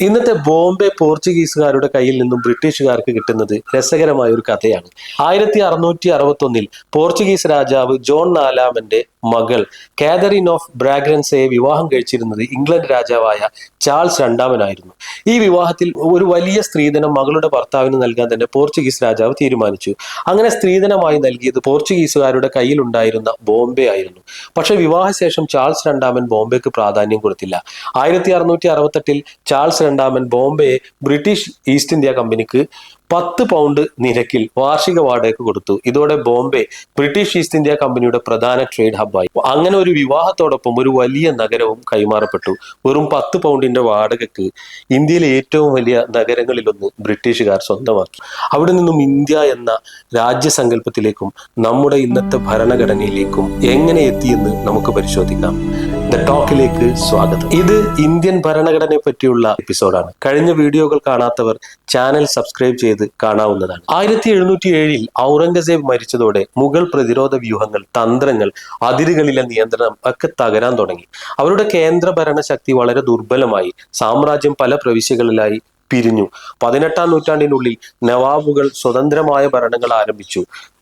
ഇന്നത്തെ ബോംബെ പോർച്ചുഗീസുകാരുടെ കയ്യിൽ നിന്നും ബ്രിട്ടീഷുകാർക്ക് കിട്ടുന്നത് രസകരമായ ഒരു കഥയാണ്. ആയിരത്തി അറുന്നൂറ്റി അറുപത്തൊന്നിൽ പോർച്ചുഗീസ് രാജാവ് ജോൺ നാലാമന്റെ മകൾ. കാതറിൻ ഓഫ് ബ്രാഗ്രൻസയെ വിവാഹം കഴിച്ചിരുന്നത് ഇംഗ്ലണ്ട് രാജാവായ ചാൾസ് രണ്ടാമനായിരുന്നു. ഈ വിവാഹത്തിൽ ഒരു വലിയ സ്ത്രീധനം മകളുടെ ഭർത്താവിന് നൽകാൻ തന്നെ പോർച്ചുഗീസ് രാജാവ് തീരുമാനിച്ചു. അങ്ങനെ സ്ത്രീധനമായി നൽകിയത് പോർച്ചുഗീസുകാരുടെ കയ്യിലുണ്ടായിരുന്ന ബോംബെ ആയിരുന്നു. പക്ഷെ വിവാഹശേഷം ചാൾസ് രണ്ടാമൻ ബോംബെക്ക് പ്രാധാന്യം കൊടുത്തില്ല. ആയിരത്തി അറുന്നൂറ്റി അറുപത്തെട്ടിൽ ചാൾസ് രണ്ടാമൻ ബോംബെയെ ബ്രിട്ടീഷ് ഈസ്റ്റ് ഇന്ത്യ കമ്പനിക്ക് പത്ത് പൗണ്ട് നിരക്കിൽ വാർഷിക വാടക കൊടുത്തു. ഇതോടെ ബോംബെ ബ്രിട്ടീഷ് ഈസ്റ്റ് ഇന്ത്യ കമ്പനിയുടെ പ്രധാന ട്രേഡ് ഹബ്ബായി അങ്ങനെ ഒരു വിവാഹത്തോടൊപ്പം ഒരു വലിയ നഗരവും കൈമാറപ്പെട്ടു. വെറും പത്ത് പൗണ്ടിന്റെ വാടകയ്ക്ക് ഇന്ത്യയിലെ ഏറ്റവും വലിയ നഗരങ്ങളിലൊന്ന് ബ്രിട്ടീഷുകാർ സ്വന്തമാക്കി. അവിടെ നിന്നും ഇന്ത്യ എന്ന രാജ്യസങ്കല്പത്തിലേക്കും നമ്മുടെ ഇന്നത്തെ ഭരണഘടനയിലേക്കും എങ്ങനെ എത്തിയെന്ന് നമുക്ക് പരിശോധിക്കാം. ദ ടോക്കിലേക്ക് സ്വാഗതം. ഇത് ഇന്ത്യൻ ഭരണഘടനയെ പറ്റിയുള്ള എപ്പിസോഡാണ്. കഴിഞ്ഞ വീഡിയോകൾ കാണാത്തവർ ചാനൽ സബ്സ്ക്രൈബ് ചെയ്ത് കാണാവുന്നതാണ്. ആയിരത്തി എഴുന്നൂറ്റി ഏഴിൽ ഔറംഗസേബ് മരിച്ചതോടെ മുഗൾ പ്രതിരോധ വ്യൂഹങ്ങൾ തന്ത്രങ്ങൾ അതിരുകളിലെ നിയന്ത്രണം ഒക്കെ തകരാൻ തുടങ്ങി. അവരുടെ കേന്ദ്ര ഭരണശക്തി വളരെ ദുർബലമായി സാമ്രാജ്യം പല പ്രവിശ്യകളിലായി പിരിഞ്ഞു. പതിനെട്ടാം നൂറ്റാണ്ടിനുള്ളിൽ നവാബുകൾ സ്വതന്ത്രമായ ഭരണങ്ങൾ ആരംഭിച്ചു.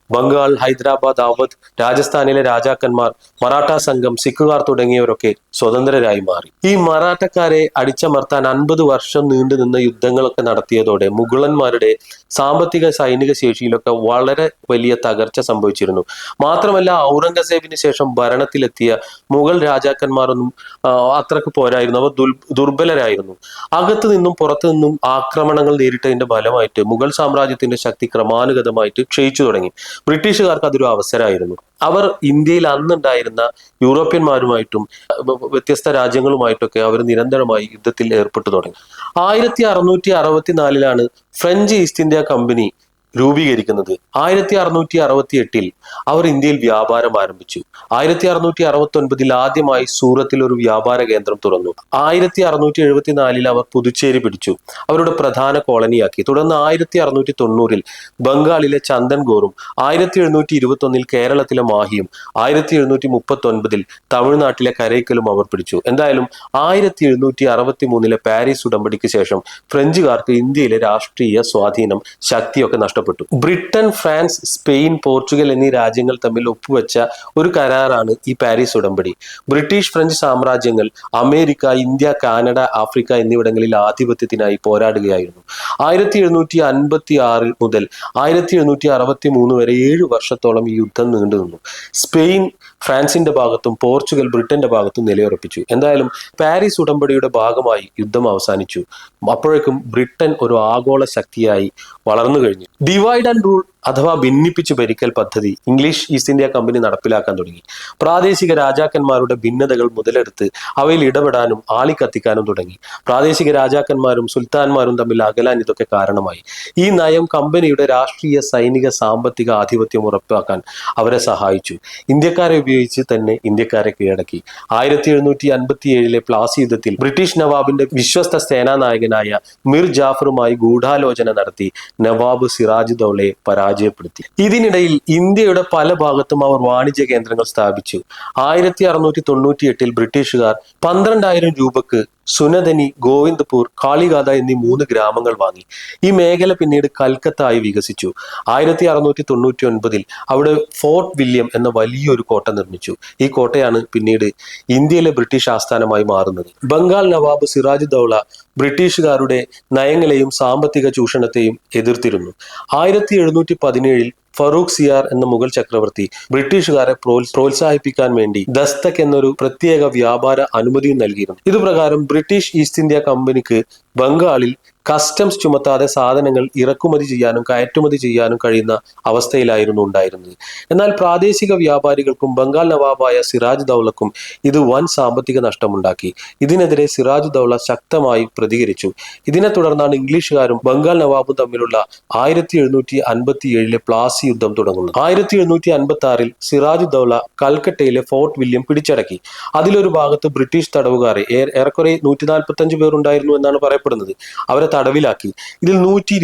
ബംഗാൾ ഹൈദരാബാദ് അവധ് രാജസ്ഥാനിലെ രാജാക്കന്മാർ മറാഠ സംഘം സിഖുകാർ തുടങ്ങിയവരൊക്കെ സ്വതന്ത്രരായി മാറി. ഈ മറാഠക്കാരെ അടിച്ചമർത്താൻ അൻപത് വർഷം നീണ്ടു നിന്ന യുദ്ധങ്ങളൊക്കെ നടത്തിയതോടെ മുഗളന്മാരുടെ സാമ്പത്തിക സൈനിക ശേഷിയിലൊക്കെ വളരെ വലിയ തകർച്ച സംഭവിച്ചിരുന്നു. മാത്രമല്ല ഔറംഗസേബിന് ശേഷം ഭരണത്തിലെത്തിയ മുഗൾ രാജാക്കന്മാരൊന്നും അത്രയ്ക്ക് പോരായിരുന്നു. അവർ ദുർബലരായിരുന്നു. അകത്തു നിന്നും പുറത്തു നിന്നും ആക്രമണങ്ങൾ നേരിട്ടതിന്റെ ഫലമായിട്ട് മുഗൾ സാമ്രാജ്യത്തിന്റെ ശക്തി ക്രമാനുഗതമായിട്ട് ക്ഷയിച്ചു തുടങ്ങി. ബ്രിട്ടീഷുകാർക്ക് അതൊരു അവസരമായിരുന്നു. അവർ ഇന്ത്യയിൽ അന്നുണ്ടായിരുന്ന യൂറോപ്യന്മാരുമായിട്ടും വ്യത്യസ്ത രാജ്യങ്ങളുമായിട്ടൊക്കെ അവർ നിരന്തരമായി യുദ്ധത്തിൽ ഏർപ്പെട്ടു തുടങ്ങി. ആയിരത്തി അറുന്നൂറ്റി അറുപത്തിനാലിലാണ് ഫ്രഞ്ച് ഈസ്റ്റ് ഇന്ത്യ കമ്പനി രൂപീകരിക്കുന്നത്. ആയിരത്തി അറുന്നൂറ്റി അറുപത്തി എട്ടിൽ അവർ ഇന്ത്യയിൽ വ്യാപാരം ആരംഭിച്ചു. ആയിരത്തി അറുന്നൂറ്റി അറുപത്തി ഒൻപതിൽ ആദ്യമായി സൂറത്തിൽ ഒരു വ്യാപാര കേന്ദ്രം തുറന്നു. ആയിരത്തി അറുന്നൂറ്റി എഴുപത്തിനാലിൽ അവർ പുതുച്ചേരി പിടിച്ചു. അവരുടെ പ്രധാന കോളനിയാക്കി. തുടർന്ന് ആയിരത്തി അറുന്നൂറ്റി തൊണ്ണൂറിൽ ബംഗാളിലെ ചന്ദൻഗോറും ആയിരത്തി എഴുന്നൂറ്റി ഇരുപത്തി ഒന്നിൽ കേരളത്തിലെ മാഹിയും ആയിരത്തി എഴുന്നൂറ്റി മുപ്പത്തി ഒൻപതിൽ തമിഴ്നാട്ടിലെ കരയ്ക്കലും അവർ പിടിച്ചു. എന്തായാലും ആയിരത്തി എഴുന്നൂറ്റി അറുപത്തി മൂന്നിലെ പാരീസ് ഉടമ്പടിക്ക് ശേഷം ഫ്രഞ്ചുകാർക്ക് ഇന്ത്യയിലെ രാഷ്ട്രീയ സ്വാധീനം ശക്തിയൊക്കെ നഷ്ടപ്പെട്ടു. ബ്രിട്ടൻ ഫ്രാൻസ് സ്പെയിൻ പോർച്ചുഗൽ എന്നീ രാജ്യങ്ങൾ തമ്മിൽ ഒപ്പുവെച്ച ഒരു കരാറാണ് ഈ പാരീസ് ഉടമ്പടി. ബ്രിട്ടീഷ് ഫ്രഞ്ച് സാമ്രാജ്യങ്ങൾ അമേരിക്ക ഇന്ത്യ കാനഡ ആഫ്രിക്ക എന്നിവിടങ്ങളിൽ ആധിപത്യത്തിനായി പോരാടുകയായിരുന്നു. ആയിരത്തി എഴുന്നൂറ്റി അൻപത്തി ആറ് മുതൽ ആയിരത്തി എഴുന്നൂറ്റി അറുപത്തി മൂന്ന് വരെ ഏഴ് വർഷത്തോളം ഈ യുദ്ധം നീണ്ടു നിന്നു സ്പെയിൻ ഫ്രാൻസിന്റെ ഭാഗത്തും പോർച്ചുഗൽ ബ്രിട്ടന്റെ ഭാഗത്തും നിലയുറപ്പിച്ചു. എന്തായാലും പാരീസ് ഉടമ്പടിയുടെ ഭാഗമായി യുദ്ധം അവസാനിച്ചു. അപ്പോഴേക്കും ബ്രിട്ടൻ ഒരു ആഗോള ശക്തിയായി വളർന്നു കഴിഞ്ഞു divide and rule. അഥവാ ഭിന്നിപ്പിച്ചു ഭരിക്കൽ പദ്ധതി ഇംഗ്ലീഷ് ഈസ്റ്റ് ഇന്ത്യ കമ്പനി നടപ്പിലാക്കാൻ തുടങ്ങി. പ്രാദേശിക രാജാക്കന്മാരുടെ ഭിന്നതകൾ മുതലെടുത്ത് അവയിൽ ഇടപെടാനും ആളിക്കത്തിക്കാനും തുടങ്ങി. പ്രാദേശിക രാജാക്കന്മാരും സുൽത്താൻമാരും തമ്മിൽ അകലാൻ ഇതൊക്കെ കാരണമായി. ഈ നയം കമ്പനിയുടെ രാഷ്ട്രീയ സൈനിക സാമ്പത്തിക ആധിപത്യം ഉറപ്പാക്കാൻ അവരെ സഹായിച്ചു. ഇന്ത്യക്കാരെ ഉപയോഗിച്ച് തന്നെ ഇന്ത്യക്കാരെ കീഴടക്കി. ആയിരത്തി എഴുന്നൂറ്റി അൻപത്തി ഏഴിലെ പ്ലാസി യുദ്ധത്തിൽ ബ്രിട്ടീഷ് നവാബിന്റെ വിശ്വസ്ത സേനാനായകനായ മിർ ജാഫറുമായി ഗൂഢാലോചന നടത്തി നവാബ് സിറാജ് ദൗളയെ പരാജയപ്പെടുത്തി. ഇതിനിടയിൽ ഇന്ത്യയുടെ പല ഭാഗത്തും അവർ വാണിജ്യ കേന്ദ്രങ്ങൾ സ്ഥാപിച്ചു. ആയിരത്തി അറുന്നൂറ്റി തൊണ്ണൂറ്റി എട്ടിൽ ബ്രിട്ടീഷുകാർ പന്ത്രണ്ടായിരം രൂപക്ക് സുനദനി ഗോവിന്ദപൂർ കാളികാത എന്നീ മൂന്ന് ഗ്രാമങ്ങൾ വാങ്ങി. ഈ മേഖല പിന്നീട് കൽക്കത്ത ആയി വികസിച്ചു. ആയിരത്തി അറുന്നൂറ്റി തൊണ്ണൂറ്റി ഒൻപതിൽ അവിടെ ഫോർട്ട് വില്യം എന്ന വലിയൊരു കോട്ട നിർമ്മിച്ചു. ഈ കോട്ടയാണ് പിന്നീട് ഇന്ത്യയിലെ ബ്രിട്ടീഷ് ആസ്ഥാനമായി മാറുന്നത്. ബംഗാൾ നവാബ് സിറാജ് ദൗള ബ്രിട്ടീഷുകാരുടെ നയങ്ങളെയും സാമ്പത്തിക ചൂഷണത്തെയും എതിർത്തിരുന്നു. ആയിരത്തി എഴുന്നൂറ്റി പതിനേഴിൽ ഫറൂഖ് സിയാർ എന്ന മുഗൾ ചക്രവർത്തി ബ്രിട്ടീഷുകാരെ പ്രോത്സാഹിപ്പിക്കാൻ വേണ്ടി ദസ്തക് എന്നൊരു പ്രത്യേക വ്യാപാര അനുമതിയും നൽകിയിരുന്നു. ഇതുപ്രകാരം ബ്രിട്ടീഷ് ഈസ്റ്റ് ഇന്ത്യ കമ്പനിക്ക് ബംഗാളിൽ കസ്റ്റംസ് ചുമത്താതെ സാധനങ്ങൾ ഇറക്കുമതി ചെയ്യാനും കയറ്റുമതി ചെയ്യാനും കഴിയുന്ന അവസ്ഥയിലായിരുന്നു ഉണ്ടായിരുന്നത്. എന്നാൽ പ്രാദേശിക വ്യാപാരികൾക്കും ബംഗാൾ നവാബായ സിറാജ് ദൗളക്കും ഇത് വൻ സാമ്പത്തിക നഷ്ടമുണ്ടാക്കി. ഇതിനെതിരെ സിറാജ് ദൗള ശക്തമായി പ്രതികരിച്ചു. ഇതിനെ തുടർന്നാണ് ഇംഗ്ലീഷുകാരും ബംഗാൾ നവാബും തമ്മിലുള്ള ആയിരത്തി എഴുന്നൂറ്റി അൻപത്തി ഏഴിലെ പ്ലാസി യുദ്ധം തുടങ്ങുന്നത്. ആയിരത്തി എഴുന്നൂറ്റി അൻപത്തി ആറിൽ സിറാജ് ദൗള കൽക്കട്ടയിലെ ഫോർട്ട് വില്യം പിടിച്ചടക്കി. അതിലൊരു ഭാഗത്ത് ബ്രിട്ടീഷ് തടവുകാരെ ഏറെക്കുറെ നൂറ്റി നാൽപ്പത്തി അഞ്ച് പേർ ഉണ്ടായിരുന്നു എന്നാണ് പറയപ്പെടുന്നത്. അവരെ തടവിലാക്കി. ഇതിൽ നൂറ്റി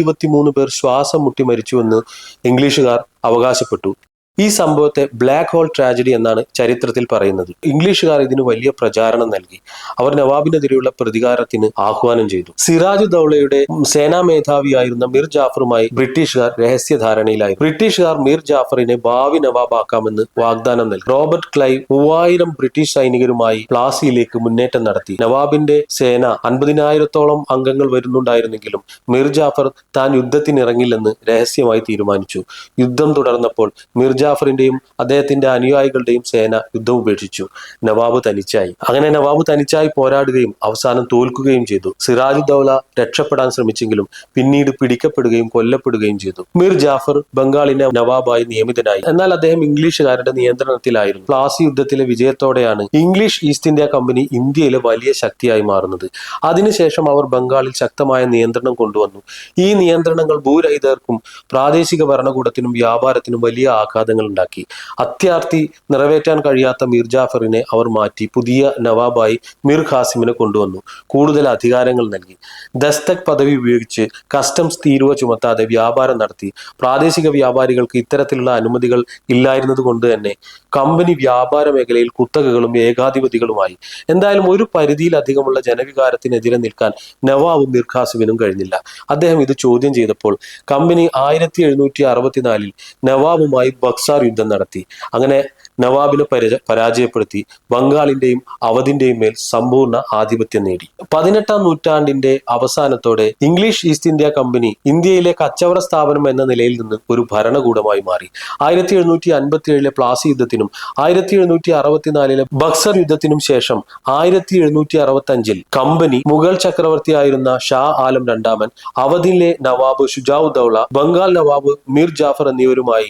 പേർ ശ്വാസം മുട്ടി മരിച്ചുവെന്ന് ഇംഗ്ലീഷുകാർ അവകാശപ്പെട്ടു. ഈ സംഭവത്തെ ബ്ലാക്ക് ഹോൾ ട്രാജഡി എന്നാണ് ചരിത്രത്തിൽ പറയുന്നത്. ഇംഗ്ലീഷുകാർ ഇതിന് വലിയ പ്രചാരണം നൽകി. അവർ നവാബിനെതിരെയുള്ള പ്രതികാരത്തിന് ആഹ്വാനം ചെയ്തു. സിറാജ് ദൌളയുടെ സേനാ മേധാവിയായിരുന്ന മിർ ജാഫറുമായി ബ്രിട്ടീഷുകാർ രഹസ്യധാരണയിലായി. ബ്രിട്ടീഷുകാർ മിർ ജാഫറിനെ ഭാവി നവാബാക്കാമെന്ന് വാഗ്ദാനം നൽകി. റോബർട്ട് ക്ലൈവ് മൂവായിരം ബ്രിട്ടീഷ് സൈനികരുമായി പ്ലാസിയിലേക്ക് മുന്നേറ്റം നടത്തി. നവാബിന്റെ സേന അൻപതിനായിരത്തോളം അംഗങ്ങൾ വരുന്നുണ്ടായിരുന്നെങ്കിലും മിർ ജാഫർ താൻ യുദ്ധത്തിനിറങ്ങില്ലെന്ന് രഹസ്യമായി തീരുമാനിച്ചു. യുദ്ധം തുടർന്നപ്പോൾ മിർ ജാഫറിന്റെയും അദ്ദേഹത്തിന്റെ അനുയായികളുടെയും സേന യുദ്ധം ഉപേക്ഷിച്ചു. നവാബ് തനിച്ചായി. അങ്ങനെ നവാബ് തനിച്ചായി പോരാടുകയും അവസാനം തോൽക്കുകയും ചെയ്തു. സിറാജ് ദൗല രക്ഷപ്പെടാൻ ശ്രമിച്ചെങ്കിലും പിന്നീട് പിടിക്കപ്പെടുകയും കൊല്ലപ്പെടുകയും ചെയ്തു. മീർ ജാഫർ ബംഗാളിന്റെ നവാബായി നിയമിതനായി. എന്നാൽ അദ്ദേഹം ഇംഗ്ലീഷുകാരുടെ നിയന്ത്രണത്തിലായിരുന്നു. പ്ലാസി യുദ്ധത്തിലെ വിജയത്തോടെയാണ് ഇംഗ്ലീഷ് ഈസ്റ്റ് ഇന്ത്യ കമ്പനി ഇന്ത്യയിലെ വലിയ ശക്തിയായി മാറുന്നത്. അതിനുശേഷം അവർ ബംഗാളിൽ ശക്തമായ നിയന്ത്രണം കൊണ്ടുവന്നു. ഈ നിയന്ത്രണങ്ങൾ ഭൂരഹിതർക്കും പ്രാദേശിക ഭരണകൂടത്തിനും വ്യാപാരത്തിനും വലിയ ആഘാതങ്ങൾ ഉണ്ടാക്കി അത്യാർത്തി നിറവേറ്റാൻ കഴിയാത്ത മീർ ജാഫറിനെ അവർ മാറ്റി പുതിയ നവാബായി മീർ ഖാസിമിനെ കൊണ്ടുവന്നു. കൂടുതൽ അധികാരങ്ങൾ നൽകി. ദസ്തക് പദവി ഉപയോഗിച്ച് കസ്റ്റംസ് തീരുവ ചുമത്താതെ വ്യാപാരം നടത്തി. പ്രാദേശിക വ്യാപാരികൾക്ക് ഇത്തരത്തിലുള്ള അനുമതികൾ ഇല്ലായിരുന്നത് കൊണ്ട് തന്നെ കമ്പനി വ്യാപാര മേഖലയിൽ കുത്തകകളും ഏകാധിപതികളുമായി. എന്തായാലും ഒരു പരിധിയിലധികമുള്ള ജനവികാരത്തിനെതിരെ നിൽക്കാൻ നവാബും മീർ ഖാസിമിനും കഴിഞ്ഞില്ല. അദ്ദേഹം ഇത് ചോദ്യം ചെയ്തപ്പോൾ കമ്പനി ആയിരത്തി എഴുന്നൂറ്റി അറുപത്തിനാലിൽ നവാബുമായി ബക്സാർ യുദ്ധം നടത്തി. അങ്ങനെ നവാബിനെ പരാജ പരാജയപ്പെടുത്തി ബംഗാളിന്റെയും അവധിന്റെയും മേൽ സമ്പൂർണ ആധിപത്യം നേടി. പതിനെട്ടാം നൂറ്റാണ്ടിന്റെ അവസാനത്തോടെ ഇംഗ്ലീഷ് ഈസ്റ്റ് ഇന്ത്യ കമ്പനി ഇന്ത്യയിലെ കച്ചവട സ്ഥാപനം എന്ന നിലയിൽ നിന്ന് ഒരു ഭരണകൂടമായി മാറി. ആയിരത്തി എഴുന്നൂറ്റി അൻപത്തി ഏഴിലെ പ്ലാസി യുദ്ധത്തിനും ആയിരത്തി എഴുന്നൂറ്റി അറുപത്തിനാലിലെ ബക്സർ യുദ്ധത്തിനും ശേഷം ആയിരത്തി എഴുന്നൂറ്റി അറുപത്തി അഞ്ചിൽ കമ്പനി മുഗൾ ചക്രവർത്തിയായിരുന്ന ഷാ ആലം രണ്ടാമൻ അവധിലെ നവാബ് ഷുജാവുദ്ദൌള ദൗള ബംഗാൾ നവാബ് മീർ ജാഫർ എന്നിവരുമായി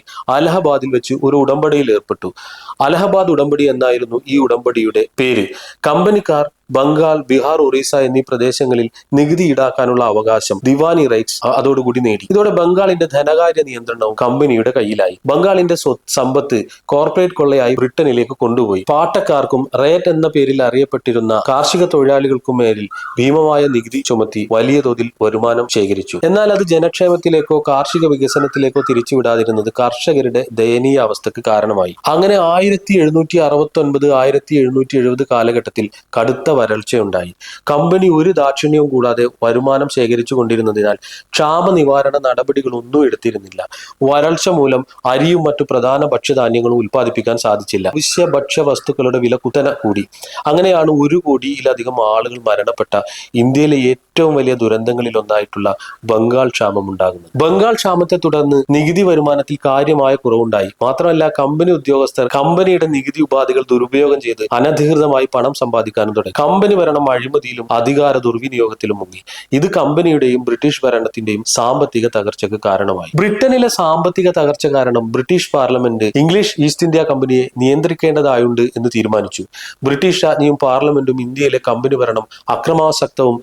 അലഹബാദിൽ വെച്ച് ഒരു ഉടമ്പടിയിൽ ഏർപ്പെട്ടു. അലഹബാദ് ഉടമ്പടി എന്നായിരുന്നു ഈ ഉടമ്പടിയുടെ പേര്. കമ്പനിക്കാർ ബംഗാൾ ബീഹാർ ഒറീസ എന്നീ പ്രദേശങ്ങളിൽ നികുതി ഈടാക്കാനുള്ള അവകാശം ദിവാനി റൈറ്റ്സ് അതോടുകൂടി നേടി. ഇതോടെ ബംഗാളിന്റെ ധനകാര്യ നിയന്ത്രണവും കമ്പനിയുടെ കയ്യിലായി. ബംഗാളിന്റെ സമ്പത്ത് കോർപ്പറേറ്റ് കൊള്ളയായി ബ്രിട്ടനിലേക്ക് കൊണ്ടുപോയി. പാട്ടക്കാർക്കും റേറ്റ് എന്ന പേരിൽ അറിയപ്പെട്ടിരുന്ന കാർഷിക തൊഴിലാളികൾക്കും മേലിൽ ഭീമമായ നികുതി ചുമത്തി വലിയ തോതിൽ വരുമാനം ശേഖരിച്ചു. എന്നാൽ അത് ജനക്ഷേമത്തിലേക്കോ കാർഷിക വികസനത്തിലേക്കോ തിരിച്ചുവിടാതിരുന്നത് കർഷകരുടെ ദയനീയ അവസ്ഥക്ക് കാരണമായി. അങ്ങനെ ആയിരത്തി എഴുന്നൂറ്റി അറുപത്തി ഒൻപത് ആയിരത്തി എഴുന്നൂറ്റി എഴുപത് കാലഘട്ടത്തിൽ കടുത്ത വരൾച്ചയുണ്ടായി. കമ്പനി ഒരു ദാക്ഷിണ്യവും കൂടാതെ വരുമാനം ശേഖരിച്ചു കൊണ്ടിരുന്നതിനാൽ ക്ഷാമ നിവാരണ നടപടികളൊന്നും എടുത്തിരുന്നില്ല. വരൾച്ച മൂലം അരിയും മറ്റു പ്രധാന ഭക്ഷ്യധാന്യങ്ങളും ഉൽപ്പാദിപ്പിക്കാൻ സാധിച്ചില്ല. അവശ്യ ഭക്ഷ്യ വസ്തുക്കളുടെ വില കുത്തന കൂടി. അങ്ങനെയാണ് ഒരു കോടിയിലധികം ആളുകൾ മരണപ്പെട്ട ഇന്ത്യയിലെ ഏറ്റവും വലിയ ദുരന്തങ്ങളിൽ ഒന്നായിട്ടുള്ള ബംഗാൾ ക്ഷാമം ഉണ്ടാകുന്നത്. ബംഗാൾ ക്ഷാമത്തെ തുടർന്ന് നികുതി വരുമാനത്തിൽ കാര്യമായ കുറവുണ്ടായി. മാത്രമല്ല കമ്പനി ഉദ്യോഗസ്ഥർ കമ്പനിയുടെ നികുതി ഉപാധികൾ ദുരുപയോഗം ചെയ്ത് അനധികൃതമായി പണം സമ്പാദിക്കാനും തുടങ്ങി. കമ്പനി ഭരണം അഴിമതിയിലും അധികാര ദുർവിനിയോഗത്തിലും മുങ്ങി. ഇത് കമ്പനിയുടെയും ബ്രിട്ടീഷ് ഭരണത്തിന്റെയും സാമ്പത്തിക തകർച്ചയ്ക്ക് കാരണമായി. ബ്രിട്ടനിലെ സാമ്പത്തിക തകർച്ച കാരണം British parliament English East India കമ്പനിയെ നിയന്ത്രിക്കേണ്ടതായുണ്ട് എന്ന് തീരുമാനിച്ചു. ബ്രിട്ടീഷ് രാജ്ഞിയും പാർലമെന്റും ഇന്ത്യയിലെ കമ്പനി ഭരണം അക്രമാസക്തവും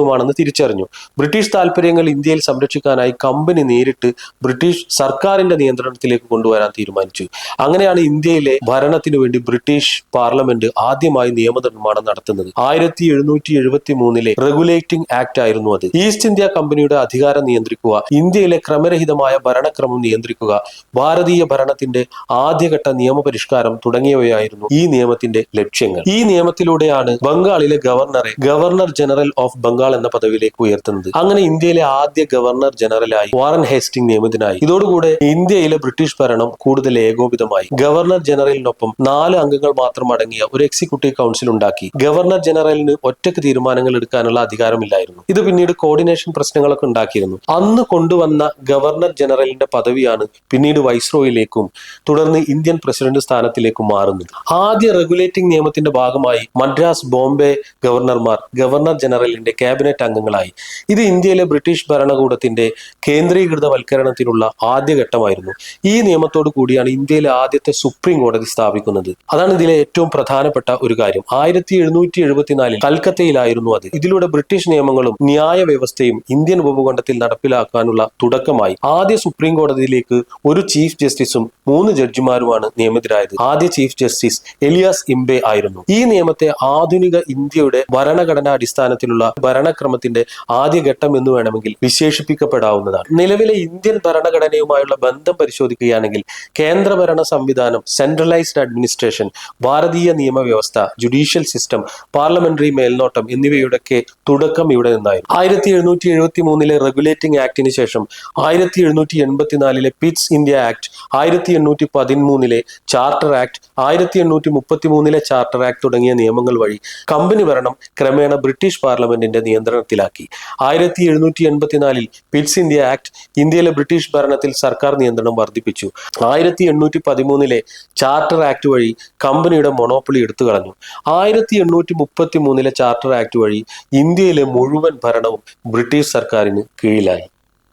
അനിശ്ചിതവുമാണെന്ന് തിരിച്ചറിഞ്ഞു. ബ്രിട്ടീഷ് താൽപര്യങ്ങൾ ഇന്ത്യയിൽ സംരക്ഷിക്കാനായി കമ്പനി നേരിട്ട് ബ്രിട്ടീഷ് സർക്കാരിന്റെ നിയന്ത്രണത്തിലേക്ക് കൊണ്ടുവരാൻ തീരുമാനിച്ചു. അങ്ങനെയാണ് ഇന്ത്യയിലെ ഭരണത്തിനു വേണ്ടി ബ്രിട്ടീഷ് പാർലമെന്റ് ആദ്യമായി നിയമനിർമ്മാണം നടത്തുന്നത്. ആയിരത്തി എഴുന്നൂറ്റി എഴുപത്തി മൂന്നിലെ റെഗുലേറ്റിംഗ് ആക്ട് ആയിരുന്നു അത്. ഈസ്റ്റ് ഇന്ത്യ കമ്പനിയുടെ അധികാരം നിയന്ത്രിക്കുക ഇന്ത്യയിലെ ക്രമരഹിതമായ ഭരണക്രമം നിയന്ത്രിക്കുക ഭാരതീയ ഭരണത്തിന്റെ ആദ്യഘട്ട നിയമപരിഷ്കാരം തുടങ്ങിയവയായിരുന്നു ഈ നിയമത്തിന്റെ ലക്ഷ്യങ്ങൾ. ഈ നിയമത്തിലൂടെയാണ് ബംഗാളിലെ ഗവർണറെ ഗവർണർ ജനറൽ ഓഫ് ബംഗാൾ എന്ന പദവിയിലേക്ക് ഉയർത്തുന്നത്. അങ്ങനെ ഇന്ത്യയിലെ ആദ്യ ഗവർണർ ജനറലായി വാറൻ ഹേസ്റ്റിംഗ് നിയമിതനായി ഇതോടുകൂടെ ഇന്ത്യയിലെ ബ്രിട്ടീഷ് ഭരണം കൂടുതൽ ഏകോപിതമായി. ഗവർണർ ജനറലിനൊപ്പം നാല് അംഗങ്ങൾ മാത്രം അടങ്ങിയ ഒരു എക്സിക്യൂട്ടീവ് കൗൺസിൽ ഉണ്ടാക്കി. ഗവർണർ ജനറലിന് ഒറ്റയ്ക്ക് തീരുമാനങ്ങൾ എടുക്കാനുള്ള അധികാരമില്ലായിരുന്നു. ഇത് പിന്നീട് കോർഡിനേഷൻ പ്രശ്നങ്ങളൊക്കെ ഉണ്ടാക്കിയിരുന്നു. അന്ന് കൊണ്ടുവന്ന ഗവർണർ ജനറലിന്റെ പദവിയാണ് പിന്നീട് വൈസ്രോയിലേക്കും തുടർന്ന് ഇന്ത്യൻ പ്രസിഡന്റ് സ്ഥാനത്തിലേക്കും മാറുന്നത്. ആദ്യ റെഗുലേറ്റിംഗ് നിയമത്തിന്റെ ഭാഗമായി മദ്രാസ് ബോംബെ ഗവർണർമാർ ഗവർണർ ജനറലിന്റെ ക്യാബിനറ്റ് അംഗങ്ങളായി. ഇത് ഇന്ത്യയിലെ ബ്രിട്ടീഷ് ഭരണകൂടത്തിന്റെ കേന്ദ്രീകൃതവൽക്കരണത്തിനുള്ള ആദ്യഘട്ടമായിരുന്നു. ഈ നിയമത്തോടു കൂടിയാണ് ഇന്ത്യയിലെ ആദ്യത്തെ സുപ്രീം കോടതി സ്ഥാപിക്കുന്നത്. അതാണ് ഇതിലെ ഏറ്റവും പ്രധാനപ്പെട്ട ഒരു കാര്യം. ആയിരത്തി എഴുന്നൂറ്റി എഴുപത്തിനാലിൽ കൽക്കത്തയിലായിരുന്നു അത്. ഇതിലൂടെ ബ്രിട്ടീഷ് നിയമങ്ങളും ന്യായ വ്യവസ്ഥയും ഇന്ത്യൻ ഉപഭൂഖണ്ഡത്തിൽ നടപ്പിലാക്കാനുള്ള തുടക്കമായി. ആദ്യ സുപ്രീം കോടതിയിലേക്ക് ഒരു ചീഫ് ജസ്റ്റിസും മൂന്ന് ജഡ്ജിമാരുമാണ് നിയമിതരായത്. ആദ്യ ചീഫ് ജസ്റ്റിസ് എലിയാസ് ഇംബെ ആയിരുന്നു. ഈ നിയമത്തെ ആധുനിക ഇന്ത്യയുടെ ഭരണഘടനാ അടിസ്ഥാനത്തിലുള്ള ഭരണ ഭരണക്രമത്തിന്റെ ആദ്യഘട്ടം എന്ന് വേണമെങ്കിൽ വിശേഷിപ്പിക്കപ്പെടാവുന്നതാണ്. നിലവിലെ ഇന്ത്യൻ ഭരണഘടനയുമായുള്ള ബന്ധം പരിശോധിക്കുകയാണെങ്കിൽ കേന്ദ്രഭരണ സംവിധാനം സെൻട്രലൈസ്ഡ് അഡ്മിനിസ്ട്രേഷൻ ഭാരതീയ നിയമവ്യവസ്ഥ ജുഡീഷ്യൽ സിസ്റ്റം പാർലമെന്ററി മേൽനോട്ടം എന്നിവയുടെയൊക്കെ തുടക്കം ഇവിടെ നിന്നായിരുന്നു. ആയിരത്തി എഴുന്നൂറ്റി എഴുപത്തി മൂന്നിലെ റെഗുലേറ്റിംഗ് ആക്ടിന് ശേഷം ആയിരത്തി എഴുന്നൂറ്റി എൺപത്തിനാലിലെ പിറ്റ്സ് ഇന്ത്യ ആക്ട് ആയിരത്തി എണ്ണൂറ്റി പതിമൂന്നിലെ ചാർട്ടർ ആക്ട് ആയിരത്തി എണ്ണൂറ്റി മുപ്പത്തി മൂന്നിലെ ചാർട്ടർ ആക്ട് തുടങ്ങിയ നിയമങ്ങൾ വഴി കമ്പനി ഭരണം ക്രമേണ ബ്രിട്ടീഷ് പാർലമെന്റിന്റെ നിയന്ത്രണത്തിലാക്കി. ആയിരത്തി എഴുന്നൂറ്റി എൺപത്തിനാലിൽ പിറ്റ്സ് ഇന്ത്യ ആക്ട് ഇന്ത്യയിലെ ബ്രിട്ടീഷ് ഭരണത്തിൽ സർക്കാർ നിയന്ത്രണം വർദ്ധിപ്പിച്ചു. ആയിരത്തി എണ്ണൂറ്റി പതിമൂന്നിലെ ചാർട്ടർ ആക്ട് വഴി കമ്പനിയുടെ മൊണോപ്പൊളി എടുത്തു കളഞ്ഞു. ആയിരത്തി എണ്ണൂറ്റി മുപ്പത്തി മൂന്നിലെ ചാർട്ടർ ആക്ട് വഴി ഇന്ത്യയിലെ മുഴുവൻ ഭരണവും ബ്രിട്ടീഷ് സർക്കാരിന് കീഴിലായി.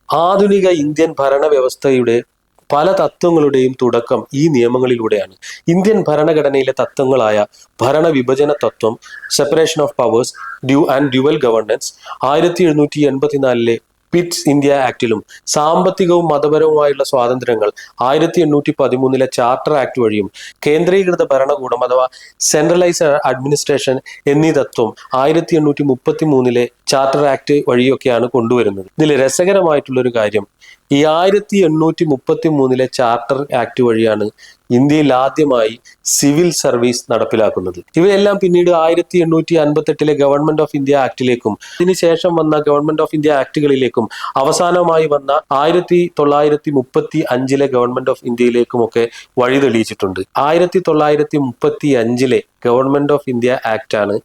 ആധുനിക ഇന്ത്യൻ ഭരണവ്യവസ്ഥയുടെ പല തത്വങ്ങളുടെയും തുടക്കം ഈ നിയമങ്ങളിലൂടെയാണ്. ഇന്ത്യൻ ഭരണഘടനയിലെ തത്വങ്ങളായ ഭരണവിഭജന തത്വം separation of powers due and dual governance ആയിരത്തി എഴുന്നൂറ്റി എൺപത്തിനാലിലെ പിറ്റ്സ് ഇന്ത്യ ആക്ടിലും സാമ്പത്തികവും മതപരവുമായുള്ള സ്വാതന്ത്ര്യങ്ങൾ ആയിരത്തി എണ്ണൂറ്റി പതിമൂന്നിലെ ചാർട്ടർ ആക്ട് വഴിയും കേന്ദ്രീകൃത ഭരണകൂടം അഥവാ സെൻട്രലൈസ്ഡ് അഡ്മിനിസ്ട്രേഷൻ എന്നീ തത്വം ആയിരത്തി എണ്ണൂറ്റി മുപ്പത്തി മൂന്നിലെ ചാർട്ടർ ആക്ട് വഴിയൊക്കെയാണ് കൊണ്ടുവരുന്നത്. ഇതിൽ രസകരമായിട്ടുള്ള ഒരു കാര്യം ഈ ആയിരത്തി എണ്ണൂറ്റി മുപ്പത്തി മൂന്നിലെ ചാർട്ടർ ആക്ട് വഴിയാണ് ഇന്ത്യയിൽ ആദ്യമായി സിവിൽ സർവീസ് നടപ്പിലാക്കുന്നത്. ഇവയെല്ലാം പിന്നീട് ആയിരത്തി എണ്ണൂറ്റി അൻപത്തി എട്ടിലെ ഗവൺമെന്റ് ഓഫ് ഇന്ത്യ ആക്ടിലേക്കും അതിനുശേഷം വന്ന ഗവൺമെന്റ് ഓഫ് ഇന്ത്യ ആക്ടുകളിലേക്കും അവസാനമായി വന്ന ആയിരത്തി തൊള്ളായിരത്തി മുപ്പത്തി അഞ്ചിലെ ഗവൺമെന്റ് ഓഫ് ഇന്ത്യയിലേക്കും ഒക്കെ വഴി തെളിയിച്ചിട്ടുണ്ട് ആയിരത്തി തൊള്ളായിരത്തി മുപ്പത്തി അഞ്ചിലെ ഗവൺമെന്റ് ഓഫ് ഇന്ത്യ ആക്ട് ആണ്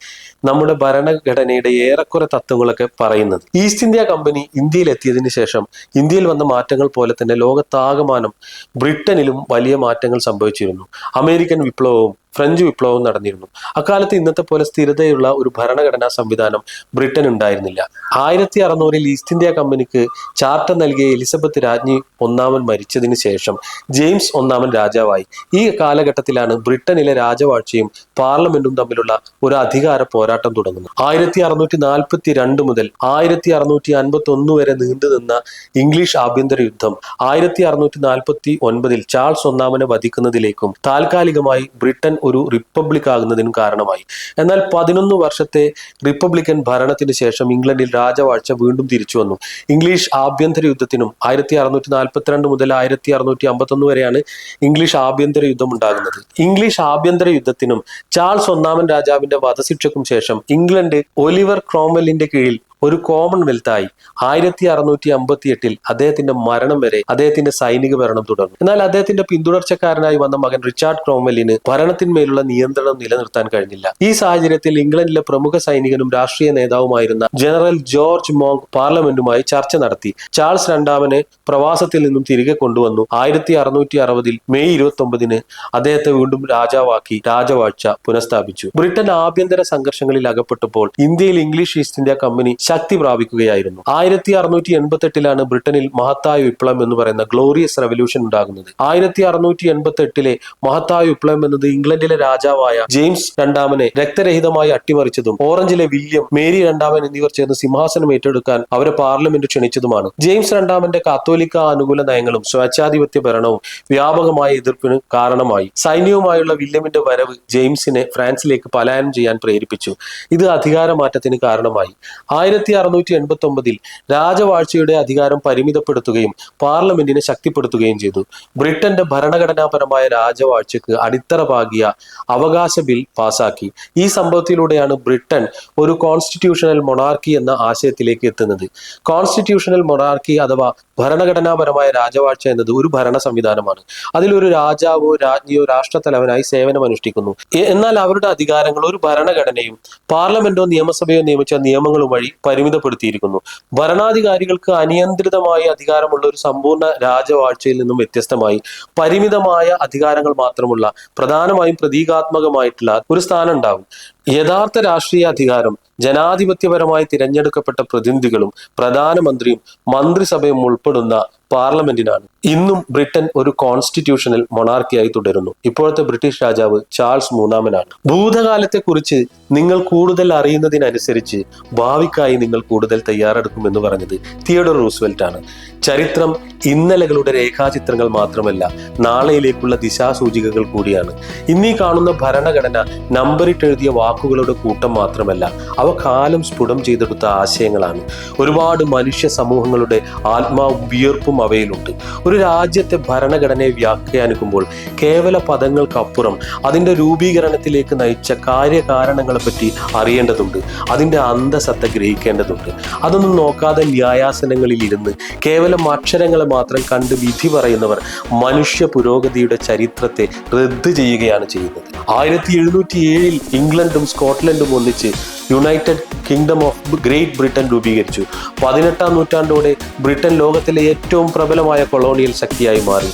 നമ്മുടെ ഭരണഘടനയുടെ ഏറെക്കുറെ തത്വങ്ങളൊക്കെ പറയുന്നത്. ഈസ്റ്റ് ഇന്ത്യ കമ്പനി ഇന്ത്യയിൽ എത്തിയതിനു ശേഷം ഇന്ത്യയിൽ വന്ന മാറ്റങ്ങൾ പോലെ തന്നെ ലോകത്താകമാനം ബ്രിട്ടനിലും വലിയ മാറ്റങ്ങൾ സംഭവിച്ചിരുന്നു. അമേരിക്കൻ വിപ്ലവവും ഫ്രഞ്ച് വിപ്ലവം നടന്നിരുന്നു. അക്കാലത്ത് ഇന്നത്തെ പോലെ സ്ഥിരതയുള്ള ഒരു ഭരണഘടനാ സംവിധാനം ബ്രിട്ടൻ ഉണ്ടായിരുന്നില്ല. ആയിരത്തി അറുന്നൂറിൽ ഈസ്റ്റ് ഇന്ത്യ കമ്പനിക്ക് ചാർട്ടർ നൽകിയ എലിസബത്ത് രാജ്ഞി ഒന്നാമൻ മരിച്ചതിന് ശേഷം ജെയിംസ് ഒന്നാമൻ രാജാവായി. ഈ കാലഘട്ടത്തിലാണ് ബ്രിട്ടനിലെ രാജവാഴ്ചയും പാർലമെന്റും തമ്മിലുള്ള ഒരു അധികാര പോരാട്ടം തുടങ്ങുന്നത്. ആയിരത്തി അറുന്നൂറ്റി നാൽപ്പത്തി രണ്ട് മുതൽ ആയിരത്തി അറുന്നൂറ്റി അൻപത്തി ഒന്ന് വരെ നീണ്ടുനിന്ന ഇംഗ്ലീഷ് ആഭ്യന്തര യുദ്ധം ആയിരത്തി അറുന്നൂറ്റി നാൽപ്പത്തി ഒൻപതിൽ ചാൾസ് ഒന്നാമനെ വധിക്കുന്നതിലേക്കും താൽക്കാലികമായി ബ്രിട്ടൻ ഒരു റിപ്പബ്ലിക് ആകുന്നതിനും കാരണമായി. എന്നാൽ പതിനൊന്ന് വർഷത്തെ റിപ്പബ്ലിക്കൻ ഭരണത്തിന് ശേഷം ഇംഗ്ലണ്ടിൽ രാജവാഴ്ച വീണ്ടും തിരിച്ചു വന്നു. ഇംഗ്ലീഷ് ആഭ്യന്തര യുദ്ധത്തിനും ആയിരത്തി അറുന്നൂറ്റി നാൽപ്പത്തിരണ്ട് മുതൽ ആയിരത്തി അറുന്നൂറ്റി അമ്പത്തൊന്ന് വരെയാണ് ഇംഗ്ലീഷ് ആഭ്യന്തര യുദ്ധം ഉണ്ടാകുന്നത്. ഇംഗ്ലീഷ് ആഭ്യന്തര യുദ്ധത്തിനും ചാൾസ് ഒന്നാമൻ രാജാവിന്റെ വധശിക്ഷക്കും ശേഷം ഇംഗ്ലണ്ട് ഒലിവർ ക്രോംവെല്ലിന്റെ കീഴിൽ ഒരു കോമൺവെൽത്തായി ആയിരത്തി അറുന്നൂറ്റി അമ്പത്തി എട്ടിൽ അദ്ദേഹത്തിന്റെ മരണം വരെ അദ്ദേഹത്തിന്റെ സൈനിക ഭരണം തുടർന്നു. എന്നാൽ അദ്ദേഹത്തിന്റെ പിന്തുടർച്ചക്കാരനായി വന്ന മകൻ റിച്ചാർഡ് ക്രോംവെല്ലിന് ഭരണത്തിന്മേലുള്ള നിയന്ത്രണം നിലനിർത്താൻ കഴിഞ്ഞില്ല. ഈ സാഹചര്യത്തിൽ ഇംഗ്ലണ്ടിലെ പ്രമുഖ സൈനികനും രാഷ്ട്രീയ നേതാവുമായിരുന്ന ജനറൽ ജോർജ് മോങ് പാർലമെന്റുമായി ചർച്ച നടത്തി. ചാൾസ് രണ്ടാമനെ പ്രവാസത്തിൽ നിന്നും തിരികെ കൊണ്ടുവന്നു. ആയിരത്തി അറുന്നൂറ്റി അറുപതിൽ മെയ് ഇരുപത്തി ഒമ്പതിന് അദ്ദേഹത്തെ വീണ്ടും രാജാവാക്കി രാജവാഴ്ച പുനഃസ്ഥാപിച്ചു. ബ്രിട്ടൻ ആഭ്യന്തര സംഘർഷങ്ങളിൽ അകപ്പെട്ടപ്പോൾ ഇന്ത്യയിൽ ഇംഗ്ലീഷ് ഈസ്റ്റ് ഇന്ത്യ കമ്പനി ശക്തി പ്രാപിക്കുകയായിരുന്നു. ആയിരത്തി അറുന്നൂറ്റി എൺപത്തി എട്ടിലാണ് ബ്രിട്ടനിൽ മഹത്തായ വിപ്ലവം എന്ന് പറയുന്ന ഗ്ലോറിയസ് റെവല്യൂഷൻ ഉണ്ടാകുന്നത്. ആയിരത്തി അറുന്നൂറ്റി എൺപത്തി എട്ടിലെ മഹത്തായ വിപ്ലവം എന്നത് ഇംഗ്ലണ്ടിലെ രാജാവായ ജെയിംസ് രണ്ടാമനെ രക്തരഹിതമായി അട്ടിമറിച്ചതും ഓറഞ്ചിലെ വില്യം മേരി രണ്ടാമൻ എന്നിവർ ചേർന്ന് സിംഹാസനം ഏറ്റെടുക്കാൻ അവരെ പാർലമെന്റ് ക്ഷണിച്ചതുമാണ്. ജെയിംസ് രണ്ടാമന്റെ കാത്തോലിക്ക അനുകൂല നയങ്ങളും സ്വേച്ഛാധിപത്യ ഭരണവും വ്യാപകമായ എതിർപ്പിന് കാരണമായി. സൈന്യവുമായുള്ള വില്യമിന്റെ വരവ് ജെയിംസിനെ ഫ്രാൻസിലേക്ക് പലായനം ചെയ്യാൻ പ്രേരിപ്പിച്ചു. ഇത് അധികാരമാറ്റത്തിന് കാരണമായി. ആയിരത്തി അറുന്നൂറ്റി എൺപത്തി ഒമ്പതിൽ രാജവാഴ്ചയുടെ അധികാരം പരിമിതപ്പെടുത്തുകയും പാർലമെന്റിനെ ശക്തിപ്പെടുത്തുകയും ചെയ്തു. ബ്രിട്ടന്റെ ഭരണഘടനാപരമായ രാജവാഴ്ചക്ക് അടിത്തറ പാകിയ അവകാശ ബിൽ പാസാക്കി. ഈ സംഭവത്തിലൂടെയാണ് ബ്രിട്ടൻ ഒരു കോൺസ്റ്റിറ്റ്യൂഷണൽ മൊണാർക്കി എന്ന ആശയത്തിലേക്ക് എത്തുന്നത്. കോൺസ്റ്റിറ്റ്യൂഷണൽ മൊണാർക്കി അഥവാ ഭരണഘടനാപരമായ രാജവാഴ്ച എന്നത് ഒരു ഭരണ സംവിധാനമാണ്. അതിലൊരു രാജാവോ രാജ്ഞിയോ രാഷ്ട്രത്തലവനായി സേവനം അനുഷ്ഠിക്കുന്നു എന്നാൽ അവരുടെ അധികാരങ്ങൾ ഒരു ഭരണഘടനയും പാർലമെന്റോ നിയമസഭയോ നിയമിച്ച നിയമങ്ങളും വഴി പരിമിതപ്പെടുത്തിയിരിക്കുന്നു. ഭരണാധികാരികൾക്ക് അനിയന്ത്രിതമായ അധികാരമുള്ള ഒരു സമ്പൂർണ രാജവാഴ്ചയിൽ നിന്നും വ്യത്യസ്തമായി പരിമിതമായ അധികാരങ്ങൾ മാത്രമുള്ള പ്രധാനമായും പ്രതീകാത്മകമായിട്ടുള്ള ഒരു സ്ഥാനം ഉണ്ടാവും യഥാർത്ഥ രാഷ്ട്രീയ അധികാരം ജനാധിപത്യപരമായി തിരഞ്ഞെടുക്കപ്പെട്ട പ്രതിനിധികളും പ്രധാനമന്ത്രിയും മന്ത്രിസഭയും ഉൾപ്പെടുന്ന പാർലമെന്റിനാണ്. ഇന്നും ബ്രിട്ടൻ ഒരു കോൺസ്റ്റിറ്റ്യൂഷണൽ മൊണാർക്കിയായി തുടരുന്നു. ഇപ്പോഴത്തെ ബ്രിട്ടീഷ് രാജാവ് ചാൾസ് മൂന്നാമനാണ്. ഭൂതകാലത്തെക്കുറിച്ച് നിങ്ങൾ കൂടുതൽ അറിയുന്നതിനനുസരിച്ച് ഭാവിക്കായി നിങ്ങൾ കൂടുതൽ തയ്യാറെടുക്കുമെന്ന് പറഞ്ഞത് തിയഡർ റൂസ്വെൽറ്റ് ആണ് ചരിത്രം ഇന്നലകളുടെ രേഖാചിത്രങ്ങൾ മാത്രമല്ല നാളെയിലേക്കുള്ള ദിശാസൂചികകൾ കൂടിയാണ്. ഇന്നീ കാണുന്ന ഭരണഘടന നമ്പറിട്ട് എഴുതിയ വാക്കുകളുടെ കൂട്ടം മാത്രമല്ല അവ കാലം സ്ഫുടം ചെയ്തെടുത്ത ആശയങ്ങളാണ്. ഒരുപാട് മനുഷ്യ സമൂഹങ്ങളുടെ ആത്മാവും വിയർപ്പും അവയിലുണ്ട്. ഒരു രാജ്യത്തെ ഭരണഘടനയെ വ്യാഖ്യാനിക്കുമ്പോൾ കേവല പദങ്ങൾക്കപ്പുറം അതിന്റെ രൂപീകരണത്തിലേക്ക് നയിച്ച കാര്യകാരണങ്ങളെപ്പറ്റി അറിയേണ്ടതുണ്ട്. അതിന്റെ അന്തസത്ത ഗ്രഹിക്കേണ്ടതുണ്ട്. അതൊന്നും നോക്കാതെ ന്യായാസനങ്ങളിൽ ഇരുന്ന് കേവലം അക്ഷരങ്ങളെ മാത്രം കണ്ട് വിധി പറയുന്നവർ മനുഷ്യ പുരോഗതിയുടെ ചരിത്രത്തെ റദ്ദ് ചെയ്യുകയാണ് ചെയ്യുന്നത്. ആയിരത്തി എഴുന്നൂറ്റി ഏഴിൽ ഇംഗ്ലണ്ടും സ്കോട്ട്ലൻഡും ഒന്നിച്ച് United Kingdom of Great Britain രൂപീകരിച്ചു. പതിനെട്ടാം നൂറ്റാണ്ടോടെ ബ്രിട്ടൻ ലോകത്തിലെ ഏറ്റവും പ്രബലമായ കൊളോണിയൽ ശക്തിയായി മാറി.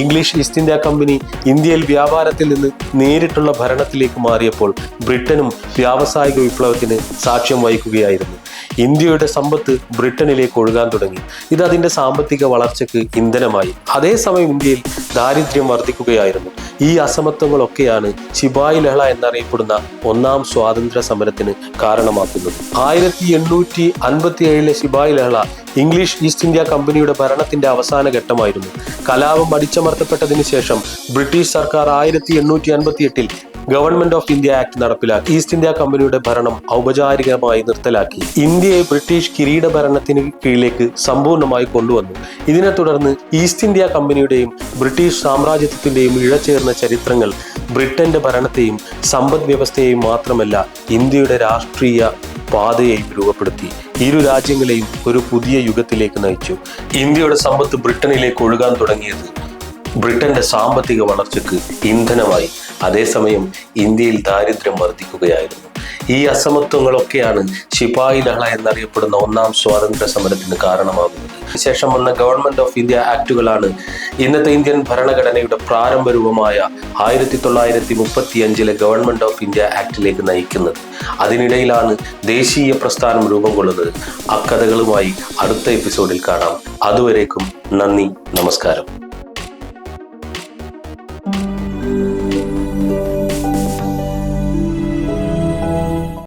ഇംഗ്ലീഷ് ഈസ്റ്റ് ഇന്ത്യ കമ്പനി ഇന്ത്യയിൽ വ്യാപാരത്തിൽ നിന്ന് നേരിട്ടുള്ള ഭരണത്തിലേക്ക് മാറിയപ്പോൾ ബ്രിട്ടനും വ്യാവസായിക വിപ്ലവത്തിന് സാക്ഷ്യം വഹിക്കുകയായിരുന്നു. ഇന്ത്യയുടെ സമ്പത്ത് ബ്രിട്ടനിലേക്ക് ഒഴുകാൻ തുടങ്ങി. ഇത് അതിന്റെ സാമ്പത്തിക വളർച്ചയ്ക്ക് ഇന്ധനമായി. അതേസമയം ഇന്ത്യയിൽ ദാരിദ്ര്യം വർദ്ധിക്കുകയായിരുന്നു. ഈ അസമത്വങ്ങളൊക്കെയാണ് ശിപായി ലഹള എന്നറിയപ്പെടുന്ന ഒന്നാം സ്വാതന്ത്ര്യ സമരത്തിന് കാരണമാക്കുന്നത്. ആയിരത്തി എണ്ണൂറ്റി അൻപത്തി ഏഴിലെ ശിപായി ലഹള ഇംഗ്ലീഷ് ഈസ്റ്റ് ഇന്ത്യ കമ്പനിയുടെ ഭരണത്തിന്റെ അവസാന ഘട്ടമായിരുന്നു. കലാപം അടിച്ചമർത്തപ്പെട്ടതിന് ശേഷം ബ്രിട്ടീഷ് സർക്കാർ ആയിരത്തി എണ്ണൂറ്റി അൻപത്തി എട്ടിൽ ഗവൺമെന്റ് ഓഫ് ഇന്ത്യ ആക്ട് നടപ്പിലാക്കി. ഈസ്റ്റ് ഇന്ത്യ കമ്പനിയുടെ ഭരണം ഔപചാരികമായി നിർത്തലാക്കി. ഇന്ത്യയെ ബ്രിട്ടീഷ് കിരീട ഭരണത്തിന് കീഴിലേക്ക് സമ്പൂർണമായി കൊണ്ടുവന്നു. ഇതിനെ തുടർന്ന് ഈസ്റ്റ് ഇന്ത്യ കമ്പനിയുടെയും ബ്രിട്ടീഷ് സാമ്രാജ്യത്വത്തിന്റെയും ഇഴചേർന്ന ചരിത്രങ്ങൾ ബ്രിട്ടന്റെ ഭരണത്തെയും സമ്പദ് വ്യവസ്ഥയെയും മാത്രമല്ല ഇന്ത്യയുടെ രാഷ്ട്രീയ പാതയെയും രൂപപ്പെടുത്തി. ഇരു രാജ്യങ്ങളെയും ഒരു പുതിയ യുഗത്തിലേക്ക് നയിച്ചു. ഇന്ത്യയുടെ സമ്പത്ത് ബ്രിട്ടനിലേക്ക് ഒഴുകാൻ തുടങ്ങിയത് ബ്രിട്ടന്റെ സാമ്പത്തിക വളർച്ചയ്ക്ക് ഇന്ധനമായി. അതേസമയം ഇന്ത്യയിൽ ദാരിദ്ര്യം വർദ്ധിക്കുകയായിരുന്നു. ഈ അസമത്വങ്ങളൊക്കെയാണ് ശിപായി ലഹള എന്നറിയപ്പെടുന്ന ഒന്നാം സ്വാതന്ത്ര്യ സമരത്തിന് കാരണമാകുന്നത്. ശേഷം വന്ന ഗവൺമെന്റ് ഓഫ് ഇന്ത്യ ആക്ടുകളാണ് ഇന്നത്തെ ഇന്ത്യൻ ഭരണഘടനയുടെ പ്രാരംഭ രൂപമായ ആയിരത്തി തൊള്ളായിരത്തി മുപ്പത്തി അഞ്ചിലെ ഗവൺമെന്റ് ഓഫ് ഇന്ത്യ ആക്ടിലേക്ക് നയിക്കുന്നത്. അതിനിടയിലാണ് ദേശീയ പ്രസ്ഥാനം രൂപം കൊള്ളുന്നത്. അക്കഥകളുമായി അടുത്ത എപ്പിസോഡിൽ കാണാം. അതുവരേക്കും നന്ദി നമസ്കാരം.